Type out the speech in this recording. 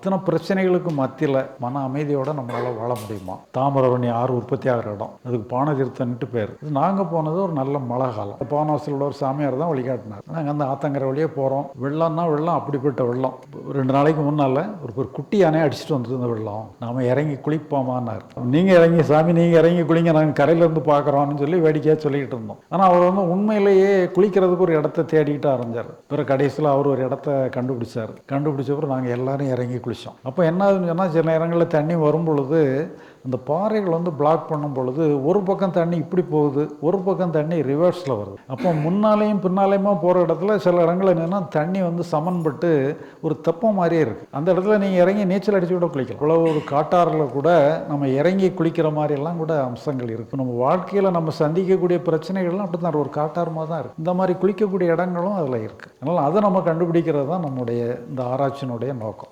அத்தனை பிரச்சனைகளுக்கு மத்தியில் மன அமைதியோட நம்மளால் வாழ முடியுமா? தாமிரபரணி ஆறு உற்பத்தி ஆகிற இடம். அதுக்கு பானதீர்த்தன்ட்டு பேர். இது நாங்கள் போனது ஒரு நல்ல மழை காலம். பானவாசலோட ஒரு சாமியார் தான் வழிகாட்டினார். நாங்கள் அந்த ஆத்தங்கரை வழியே போகிறோம் வெள்ளம்னா வெள்ளம் அப்படிப்பட்ட வெள்ளம். ரெண்டு நாளைக்கு முன்னால் ஒரு ஒரு குட்டி யானையை அடிச்சுட்டு வந்துருந்த வெள்ளம். நாம் இறங்கி குளிப்போமான்னார். நீங்கள் இறங்கி சாமி நீங்கள் இறங்கி குளிங்க. நாங்கள் கரையிலேருந்து பார்க்குறோம்னு சொல்லி வேடிக்கையாக சொல்லிக்கிட்டு இருந்தோம். ஆனால் அவர் வந்து உண்மையிலேயே குளிக்கிறதுக்கு ஒரு இடத்த தேடிக்கிட்டு ஆரம்பிச்சார் பிறகு கடைசியில் அவர் ஒரு இடத்த கண்டுபிடிச்சார். கண்டுபிடிச்சப்பறம் நாங்கள் எல்லாரும் இறங்கி குளித்தோம் அப்போ என்ன ஆகுதுன்னு சொன்னால் சில நேரங்களில் தண்ணி வரும் பொழுது அந்த பாறைகள் வந்து பிளாக் பண்ணும் பொழுது ஒரு பக்கம் தண்ணி இப்படி போகுது ஒரு பக்கம் தண்ணி ரிவர்ஸில் வருது. அப்போ முன்னாலேயும் பின்னாலேயுமா போகிற இடத்துல சில இடங்களில் என்னென்னா தண்ணி வந்து சமன்பட்டு ஒரு தப்பம் மாதிரியே இருக்குது அந்த இடத்துல நீங்கள் இறங்கி நீச்சல் அடித்து கூட குளிக்கலாம். இவ்வளோ ஒரு காட்டாறில் கூட நம்ம இறங்கி குளிக்கிற மாதிரி எல்லாம் கூட அம்சங்கள் இருக்குது நம்ம வாழ்க்கையில் நம்ம சந்திக்கக்கூடிய பிரச்சனைகள்லாம் அப்படி தான் ஒரு காட்டாரமாக தான் இருக்குது இந்த மாதிரி குளிக்கக்கூடிய இடங்களும் அதில் இருக்குது அதனால் அதை நம்ம கண்டுபிடிக்கிறது தான் நம்முடைய இந்த ஆராய்ச்சியினுடைய நோக்கம்.